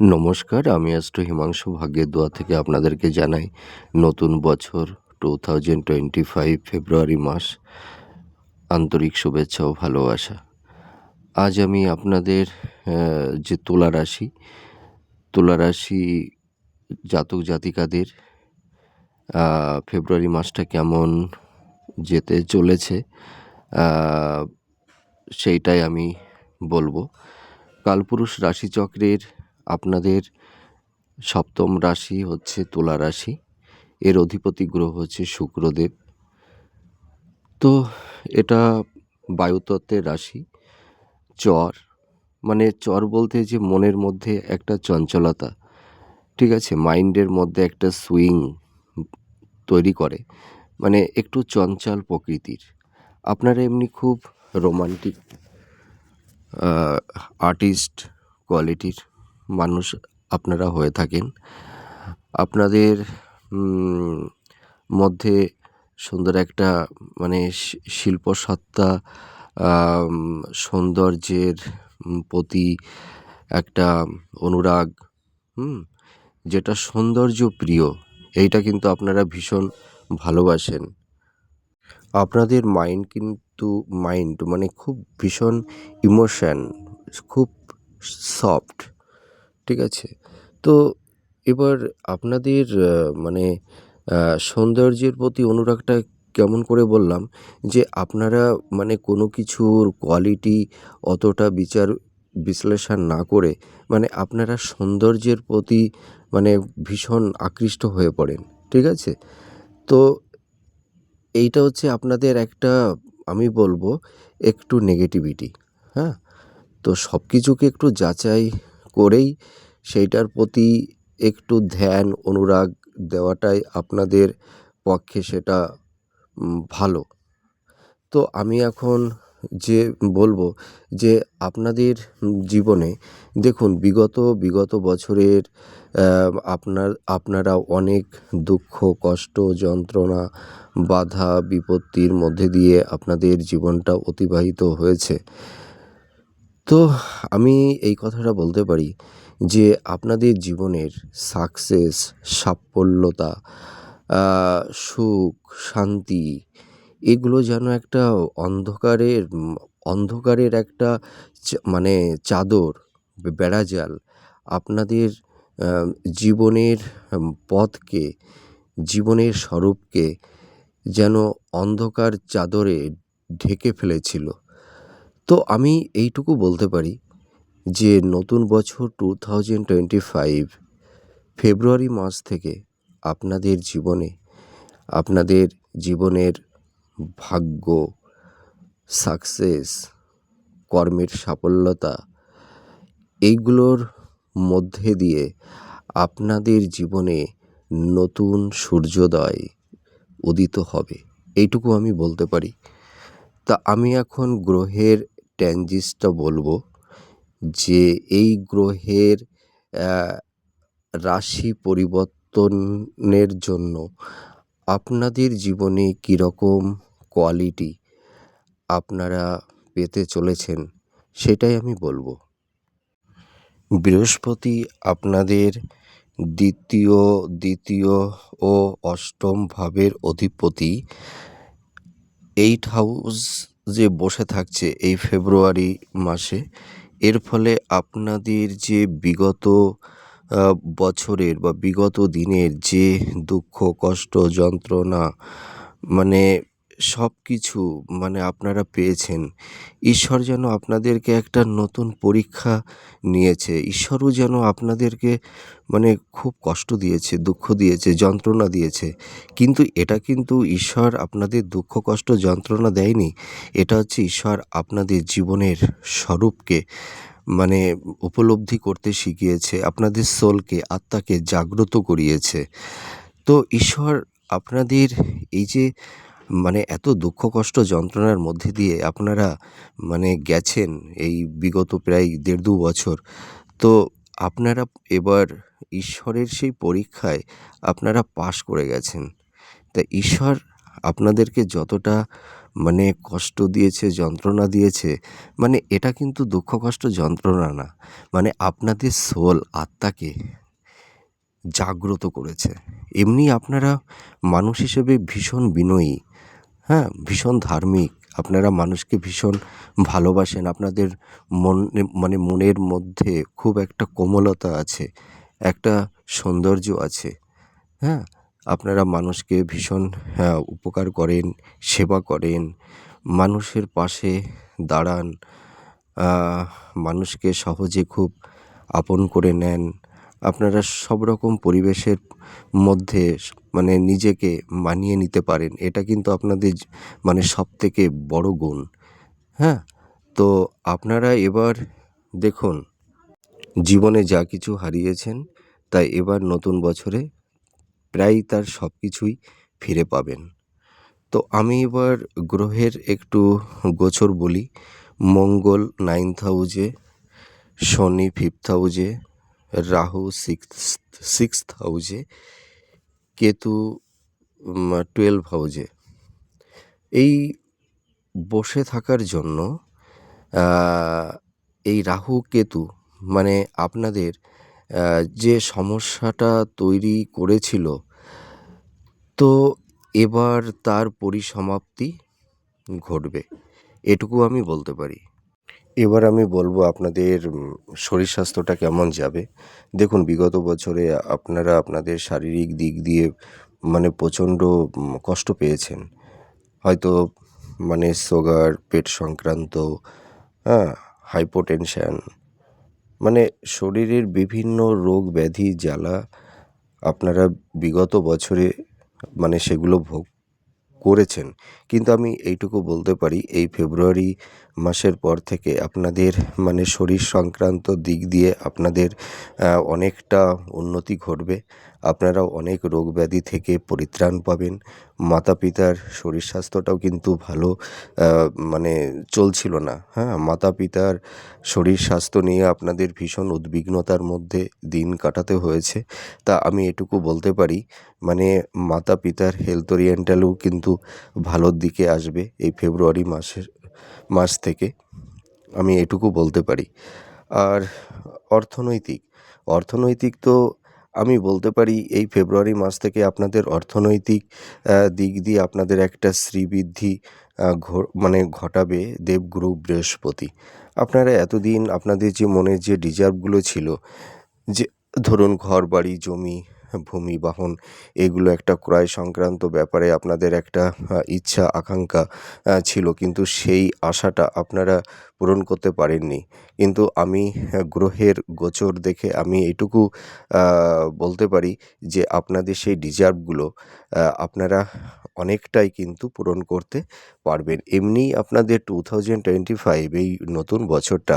নমস্কার, আমি অ্যাস্ট্রো হিমাংশু, ভাগ্যের দোয়া থেকে আপনাদেরকে জানাই নতুন বছর two thousand twenty five February মাস। আন্তরিক শুভেচ্ছা ও ভালোবাসা। আজ আমি আপনাদের যে তুলা রাশি তুলা রাশি জাতক জাতিকাদের ফেব্রুয়ারি মাসটা কেমন যেতে চলেছে সেইটাই আমি বলব। কালপুরুষ রাশিচক্রের আপনাদের সপ্তম রাশি হচ্ছে তুলা রাশি। এর অধিপতি গ্রহ হচ্ছে শুক্রদেব। তো এটা বায়ুতত্ত্বের রাশি। চর মানে চর বলতে যে মনের মধ্যে একটা চঞ্চলতা, ঠিক আছে? মাইন্ডের মধ্যে একটা সুইং তৈরি করে মানে একটু চঞ্চল প্রকৃতির। আপনারা এমনি খুব রোমান্টিক আর্টিস্ট কোয়ালিটির মানুষ আপনারা হয়ে থাকেন। আপনাদের মধ্যে সুন্দর একটা মানে শিল্পসত্তা সৌন্দর্যের প্রতি একটা অনুরাগ, হুম, যেটা সৌন্দর্য প্রিয় এইটা কিন্তু আপনারা ভীষণ ভালোবাসেন। আপনাদের মাইন্ড কিন্তু মাইন্ড মানে খুব ভীষণ ইমোশন খুব সফট ঠিক আছে? তো এবার আপনাদের মানে সৌন্দর্যের প্রতি অনুরাগটা কেমন করে বললাম যে আপনারা মানে কোনো কিছুর কোয়ালিটি অতটা বিচার, বিশ্লেষণ না করে মানে আপনারা সৌন্দর্যের প্রতি মানে ভীষণ আকৃষ্ট হয়ে পড়েন, ঠিক আছে? তো এইটা হচ্ছে আপনাদের একটা, আমি বলব, একটু নেগেটিভিটি হ্যাঁ? তো সব কিছুকে একটু যাচাই করেই সেইটার প্রতি একটু ধ্যান, অনুরাগ দেওয়াটাই আপনাদের পক্ষে সেটা ভালো। তো আমি এখন যে বলব যে আপনাদের জীবনে দেখুন, বিগত বিগত বছরের আপনার, আপনারা অনেক দুঃখ, কষ্ট, যন্ত্রণা, বাধা, বিপত্তির মধ্যে দিয়ে আপনাদের জীবনটা অতিবাহিত হয়েছে। তো আমি এই কথাটা বলতে পারি যে আপনাদের জীবনের সাকসেস সাফল্যতা সুখ, শান্তি, এগুলো যেন একটা অন্ধকারের অন্ধকারের একটা মানে চাদর বেড়াজাল আপনাদের জীবনের পথকে, জীবনের স্বরূপকে যেন অন্ধকার চাদরে ঢেকে ফেলেছিল। তো আমি এইটুকু বলতে পারি যে নতুন বছর two thousand twenty five February মাস থেকে আপনাদের জীবনে, আপনাদের জীবনের ভাগ্য সাকসেস কর্মের সাফল্যতা, এইগুলোর মধ্যে দিয়ে আপনাদের জীবনে নতুন সূর্যোদয় উদিত হবে। এইটুকু আমি বলতে পারি। তা আমি এখন গ্রহের ট্যানজিসটা বলব যে এই গ্রহের রাশি পরিবর্তনের জন্য আপনাদের জীবনে কীরকম কোয়ালিটি আপনারা পেতে চলেছেন সেটাই আমি বলব। বৃহস্পতি আপনাদের দ্বিতীয় দ্বিতীয় ও অষ্টম ভাবের অধিপতি, এইট হাউস যে বসে থাকছে এই ফেব্রুয়ারি মাসে, এর ফলে আপনাদের যে বিগত বছরের বা বিগত দিনের যে দুঃখ, কষ্ট, যন্ত্রণা মানে সব কিছু মানে আপনারা পেয়েছেন। ঈশ্বর যেন আপনাদেরকে একটা নতুন পরীক্ষা নিয়েছে। ঈশ্বরও যেন আপনাদেরকে মানে খুব কষ্ট দিয়েছে, দুঃখ দিয়েছে, যন্ত্রণা দিয়েছে। কিন্তু এটা কিন্তু ঈশ্বর আপনাদের দুঃখ, কষ্ট, যন্ত্রণা দেয়নি। এটা হচ্ছে ঈশ্বর আপনাদের জীবনের স্বরূপকে মানে উপলব্ধি করতে শিখিয়েছে, আপনাদের সোলকে আত্মাকে জাগ্রত করিয়েছে। তো ঈশ্বর আপনাদের এই যে মানে এত দুঃখ কষ্ট যন্ত্রণার মধ্যে দিয়ে আপনারা মানে গেছেন এই বিগত প্রায় দেড় দু বছর, তো আপনারা এবার ঈশ্বরের সেই পরীক্ষায় আপনারা পাশ করে গেছেন। তা ঈশ্বর আপনাদেরকে যতটা মানে কষ্ট দিয়েছে, যন্ত্রণা দিয়েছে মানে এটা কিন্তু দুঃখ কষ্ট যন্ত্রণা না মানে আপনাদের সোল, আত্মাকে জাগ্রত করেছে। এমনি আপনারা মানুষ হিসেবে ভীষণ বিনয়ী হ্যাঁ ভীষণ ধার্মিক। আপনারা মানুষকে ভীষণ ভালোবাসেন। আপনাদের মন মানে মনের মধ্যে খুব একটা কোমলতা আছে, একটা সৌন্দর্য আছে। হ্যাঁ আপনারা মানুষকে ভীষণ হ্যাঁ উপকার করেন, সেবা করেন। মানুষের পাশে দাঁড়ান মানুষকে সহজে খুব আপন করে নেন। আপনারা সব রকম পরিবেশের মধ্যে মানে নিজেকে মানিয়ে নিতে পারেন। এটা কিন্তু আপনাদের মানে সব থেকে বড় গুণ। হ্যাঁ? তো আপনারা এবার দেখুন, জীবনে যা কিছু হারিয়েছেন তাই এবার নতুন বছরে প্রায় তার সব কিছুই ফিরে পাবেন। তো আমি এবার গ্রহের একটু গোচর বলি। মঙ্গল নাইন্থ হাউজে শনি ফিফথ হাউজে রাহু সিক্স সিক্সথ হাউজে, কেতু টুয়েলভ হাউজে। এই বসে থাকার জন্য এই রাহু, কেতু মানে আপনাদের যে সমস্যাটা তৈরি করেছিল, তো এবার তার পরিসমাপ্তি ঘটবে। এটুকু আমি বলতে পারি। এবার আমি বলব আপনাদের শরীর স্বাস্থ্যটা কেমন যাবে। দেখুন, বিগত বছরে আপনারা আপনাদের শারীরিক দিক দিয়ে মানে প্রচণ্ড কষ্ট পেয়েছেন। হয়তো মানে সুগার পেট সংক্রান্ত হ্যাঁ হাইপোটেনশান মানে শরীরের বিভিন্ন রোগ ব্যাধি, জ্বালা আপনারা বিগত বছরে মানে সেগুলো ভোগ করেছেন। কিন্তু আমি এইটুকু বলতে পারি, এই ফেব্রুয়ারি মাসের পর থেকে আপনাদের মানে শরীর সংক্রান্ত দিক দিয়ে আপনাদের অনেকটা উন্নতি ঘটবে। আপনারা অনেক রোগ ব্যাধি থেকে পরিত্রাণ পাবেন। মাতা পিতার শরীর স্বাস্থ্যটাও কিন্তু ভালো মানে চলছিল না। হ্যাঁ মাতা পিতার শরীর স্বাস্থ্য নিয়ে আপনাদের ভীষণ উদ্বিগ্নতার মধ্যে দিন কাটাতে হয়েছে। তা আমি এটুকু বলতে পারি মানে মাতা পিতার হেলথ ওরিয়েন্টালও কিন্তু ভালোর দিকে আসবে এই ফেব্রুয়ারি মাসের, মাস থেকে। আমি এটুকু বলতে পারি। আর অর্থনৈতিক অর্থনৈতিক তো আমি বলতে পারি এই ফেব্রুয়ারি মাস থেকে আপনাদের অর্থনৈতিক দিক দিয়ে আপনাদের একটা শ্রীবৃদ্ধি মানে ঘটাবে দেবগুরু বৃহস্পতি। আপনারা এতদিন আপনাদের যে মনের যে ডিজার্ভগুলো ছিল, যে ধরুন ঘর বাড়ি জমি ভূমি বাহন, এগুলো একটা ক্রয় সংক্রান্ত ব্যাপারে আপনাদের একটা ইচ্ছা, আকাঙ্ক্ষা ছিল। কিন্তু সেই আশাটা আপনারা পূরণ করতে পারেননি। কিন্তু আমি গ্রহের গোচর দেখে আমি এটুকু বলতে পারি যে আপনাদের সেই ডিজার্ভগুলো আপনারা অনেকটাই কিন্তু পূরণ করতে পারবেন। এমনি আপনাদের টু থাউজেন্ড টোয়েন্টি ফাইভ এই নতুন বছরটা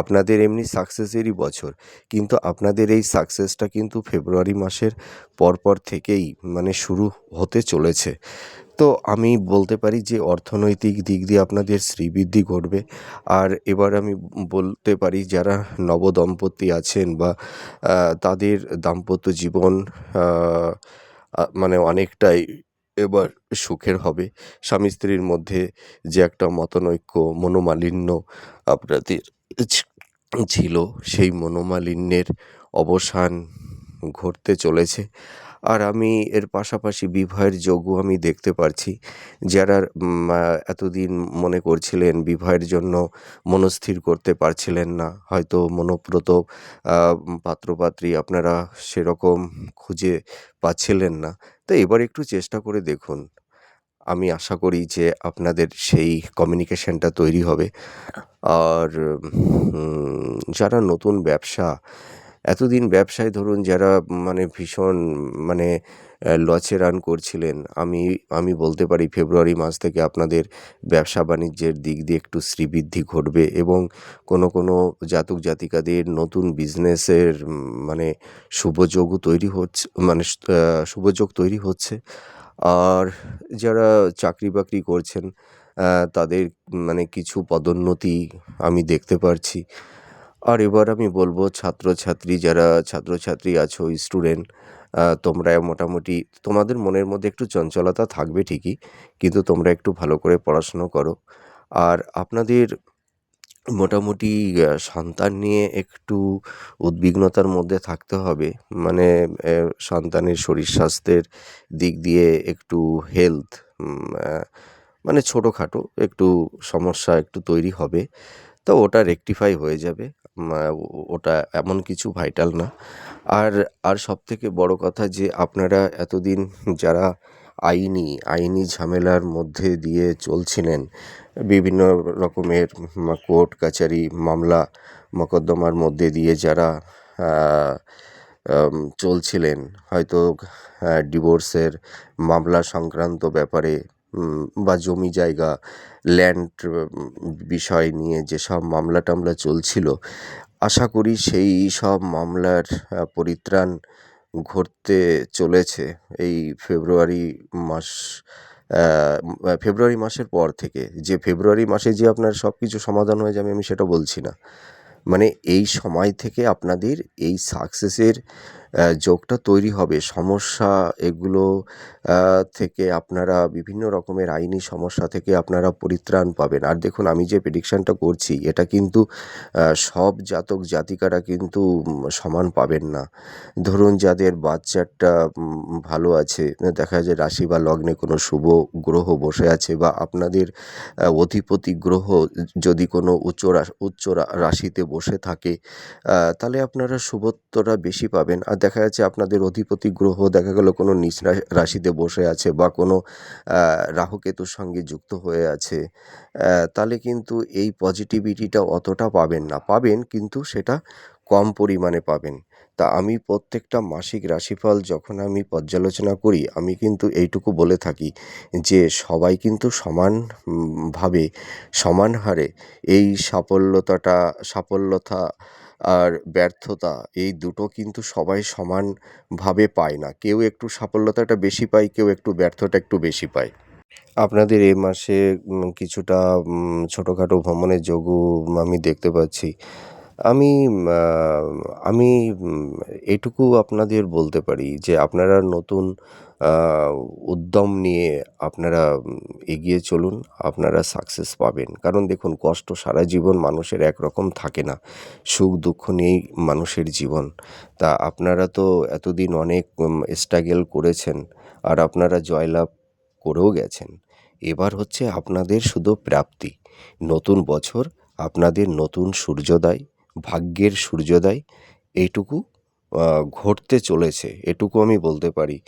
আপনাদের এমনি সাকসেসেরই বছর। কিন্তু আপনাদের এই সাকসেসটা কিন্তু ফেব্রুয়ারি মাসের পরপর থেকেই মানে শুরু হতে চলেছে। তো আমি বলতে পারি যে অর্থনৈতিক দিক দিয়ে আপনাদের শ্রীবৃদ্ধি ঘটবে। আর এবার আমি বলতে পারি যারা নবদম্পতি আছেন বা তাদের দাম্পত্য জীবন মানে অনেকটাই এবার সুখের হবে। স্বামী স্ত্রীর মধ্যে যে একটা মতনৈক্য, মনোমালিন্য আপনাদের ছিল, সেই মনোমালিন্যের অবসান ঘটতে চলেছে। আর আমি এর পাশাপাশি বিবাহের যোগও আমি দেখতে পারছি। যারা এতদিন মনে করছিলেন বিবাহের জন্য মনস্থির করতে পারছিলেন না, হয়তো মনোপ্রত পাত্রপাত্রী আপনারা সেরকম খুঁজে পাচ্ছিলেন না, তো এবার একটু চেষ্টা করে দেখুন। আমি আশা করি যে আপনাদের সেই কমিউনিকেশনটা তৈরি হবে। আর যারা নতুন ব্যবসা এতদিন ব্যবসায় ধরুন যারা মানে ভীষণ মানে লচে রান করছিলেন, আমি আমি বলতে পারি ফেব্রুয়ারি মাস থেকে আপনাদের ব্যবসা বাণিজ্যের দিক দিয়ে একটু শ্রীবৃদ্ধি ঘটবে এবং কোনো কোনো জাতক জাতিকাদের নতুন বিজনেসের মানে শুভযোগও তৈরি হচ্ছে মানে শুভযোগ তৈরি হচ্ছে। আর যারা চাকরি বাকরি করছেন তাদের মানে কিছু পদোন্নতি আমি দেখতে পারছি। আর এবার আমি বলব ছাত্রছাত্রী যারা ছাত্রছাত্রী আছো স্টুডেন্ট তোমরা মোটামুটি তোমাদের মনের মধ্যে একটু চঞ্চলতা থাকবে ঠিকই, কিন্তু তোমরা একটু ভালো করে পড়াশুনো করো। আর আপনাদের মোটামুটি সন্তান নিয়ে একটু উদ্বিগ্নতার মধ্যে থাকতে হবে। মানে সন্তানের শরীর স্বাস্থ্যের দিক দিয়ে একটু হেলথ মানে ছোটোখাটো একটু সমস্যা একটু তৈরি হবে, তো ওটা রেকটিফাই হয়ে যাবে। ওটা এমন কিছু ভাইটাল না। আর আর সবথেকে বড় কথা যে আপনারা এতদিন যারা আইনি আইনি ঝামেলার মধ্যে দিয়ে চলছিলেন, বিভিন্ন রকমের কোর্ট কাছারি মামলা, মোকদ্দমার মধ্যে দিয়ে যারা চলছিলেন, হয়তো ডিভোর্সের মামলা সংক্রান্ত ব্যাপারে বা জমি জায়গা ল্যান্ড বিষয় নিয়ে যেসব মামলা টামলা চলছিল, আশা করি সেই সব মামলার পরিত্রাণ ঘটতে চলেছে এই ফেব্রুয়ারি মাস ফেব্রুয়ারি মাসের পর থেকে। যে ফেব্রুয়ারি মাসে যে আপনার সব কিছু সমাধান হয়ে যাবে আমি সেটা বলছি না। মানে এই সময় থেকে আপনাদের এই সাকসেসের যোগটা তৈরি হবে। সমস্যা এগুলো থেকে আপনারা বিভিন্ন রকমের আইনি সমস্যা থেকে আপনারা পরিত্রাণ পাবেন। আর দেখুন, আমি যে প্রেডিকশানটা করছি, এটা কিন্তু সব জাতক জাতিকারা কিন্তু সমান পাবেন না। ধরুন, যাদের বাচ্চারটা ভালো আছে, দেখা যায় রাশি বা লগ্নে কোনো শুভ গ্রহ বসে আছে বা আপনাদের অধিপতি গ্রহ যদি কোনো উচ্চ উচ্চ রাশিতে বসে থাকে তাহলে আপনারা শুভত্বটা বেশি পাবেন। আর দেখা যাচ্ছে আপনাদের অধিপতি গ্রহ, দেখা গেল কোনো নিচ রাশিতে বসে আছে বা কোনো রাহুকেতুর সঙ্গে যুক্ত হয়ে আছে তাহলে কিন্তু এই পজিটিভিটিটা অতটা পাবেন না। পাবেন কিন্তু সেটা কম পরিমাণে পাবেন। তা আমি প্রত্যেকটা মাসিক রাশিফল যখন আমি পর্যালোচনা করি, আমি কিন্তু এইটুকু বলে থাকি যে সবাই কিন্তু সমানভাবে সমান হারে এই সাফল্যতাটা, সাফল্যতা আর ব্যর্থতা, এই দুটো কিন্তু সবাই সমানভাবে পায় না। কেউ একটু সাফল্যতাটা বেশি পায়, কেউ একটু ব্যর্থতা একটু বেশি পায়। আপনাদের এই মাসে কিছুটা ছোটোখাটো ভ্রমণের যোগও আমি দেখতে পাচ্ছি। আমি আমি এটুকু আপনাদের বলতে পারি যে আপনারা নতুন উদ্যম নিয়ে আপনারা এগিয়ে চলুন, আপনারা সাকসেস পাবেন। কারণ দেখুন, কষ্ট সারা জীবন মানুষের একরকম থাকে না। সুখ দুঃখ নিয়েই মানুষের জীবন। তা আপনারা তো এতদিন অনেক স্ট্রাগল করেছেন আর আপনারা জয়লাভ করেও গেছেন। এবার হচ্ছে আপনাদের শুধু প্রাপ্তি। নতুন বছর, আপনাদের নতুন সূর্যোদয় ভাগ্যের সূর্যোদয় এইটুকু ঘটতে চলেছে, এটুকু আমি বলতে পারি।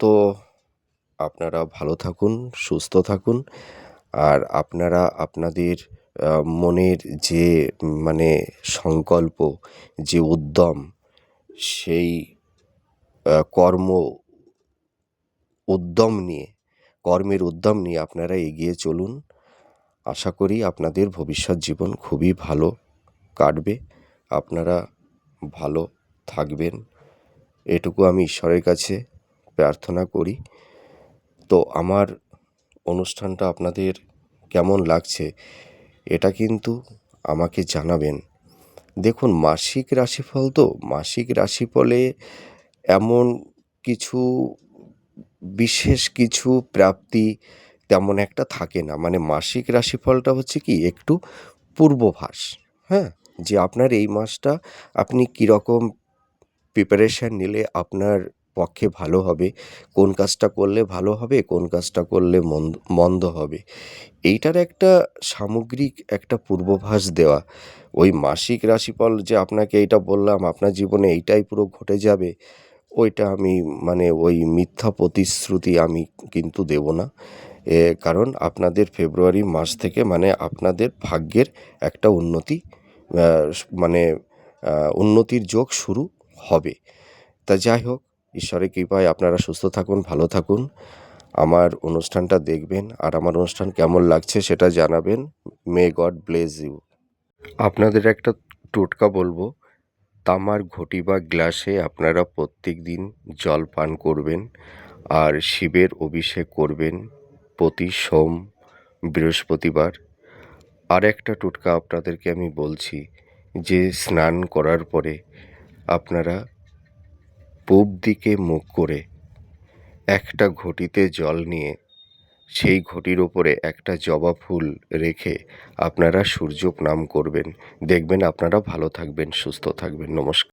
তো আপনারা ভালো থাকুন, সুস্থ থাকুন, আর আপনারা আপনাদের মনের যে মানে সংকল্প, যে উদ্যম, সেই কর্ম উদ্যম নিয়ে, কর্মের উদ্যম নিয়ে আপনারা এগিয়ে চলুন। আশা করি আপনাদের ভবিষ্যৎ জীবন খুবই ভালো কাটবে। আপনারা ভালো থাকবেন। এটুকু আমি ঈশ্বরের কাছে প্রার্থনা করি। তো আমার অনুষ্ঠানটা আপনাদের কেমন লাগছে এটা কিন্তু আমাকে জানাবেন। দেখুন, মাসিক রাশিফল তো, মাসিক রাশিফলে এমন কিছু, বিশেষ কিছু প্রাপ্তি তেমন একটা থাকে না। মানে মাসিক রাশিফলটা হচ্ছে কি, একটু পূর্বভাস হ্যাঁ? যে আপনার এই মাসটা আপনি কীরকম প্রিপারেশান নিলে আপনার পক্ষে ভালো হবে, কোন কাজটা করলে ভালো হবে, কোন কাজটা করলে মন্দ মন্দ হবে। এইটার একটা সামগ্রিক একটা পূর্বাভাস দেওয়া। ওই মাসিক রাশিফল যে আপনাকে এইটা বললাম, আপনার জীবনে এইটাই পুরো ঘটে যাবে, ওইটা আমি মানে ওই মিথ্যা প্রতিশ্রুতি আমি কিন্তু দেব না। কারণ আপনাদের ফেব্রুয়ারি মাস থেকে মানে আপনাদের ভাগ্যের একটা উন্নতি মানে উন্নতির যোগ শুরু হবে। তা যাই হোক, ঈশ্বরের কৃপায় আপনারা সুস্থ থাকুন, ভালো থাকুন। আমার অনুষ্ঠানটা দেখবেন আর আমার অনুষ্ঠান কেমন লাগছে সেটা জানাবেন। মে গড ব্লেজ ইউ আপনাদের একটা টোটকা বলব, তামার ঘটি বা গ্লাসে আপনারা প্রত্যেক দিন জল পান করবেন আর শিবের অভিষেক করবেন। প্রতি সোম বৃহস্পতিবার আর একটা টোটকা আপনাদেরকে আমি বলছি যে স্নান করার পরে আপনারা পূব দিকে মুখ করে একটা ঘটিতে জল নিয়ে সেই ঘটির ওপরে একটা জবা ফুল রেখে আপনারা সূর্য প্রণাম করবেন। দেখবেন আপনারা ভালো থাকবেন, সুস্থ থাকবেন। নমস্কার।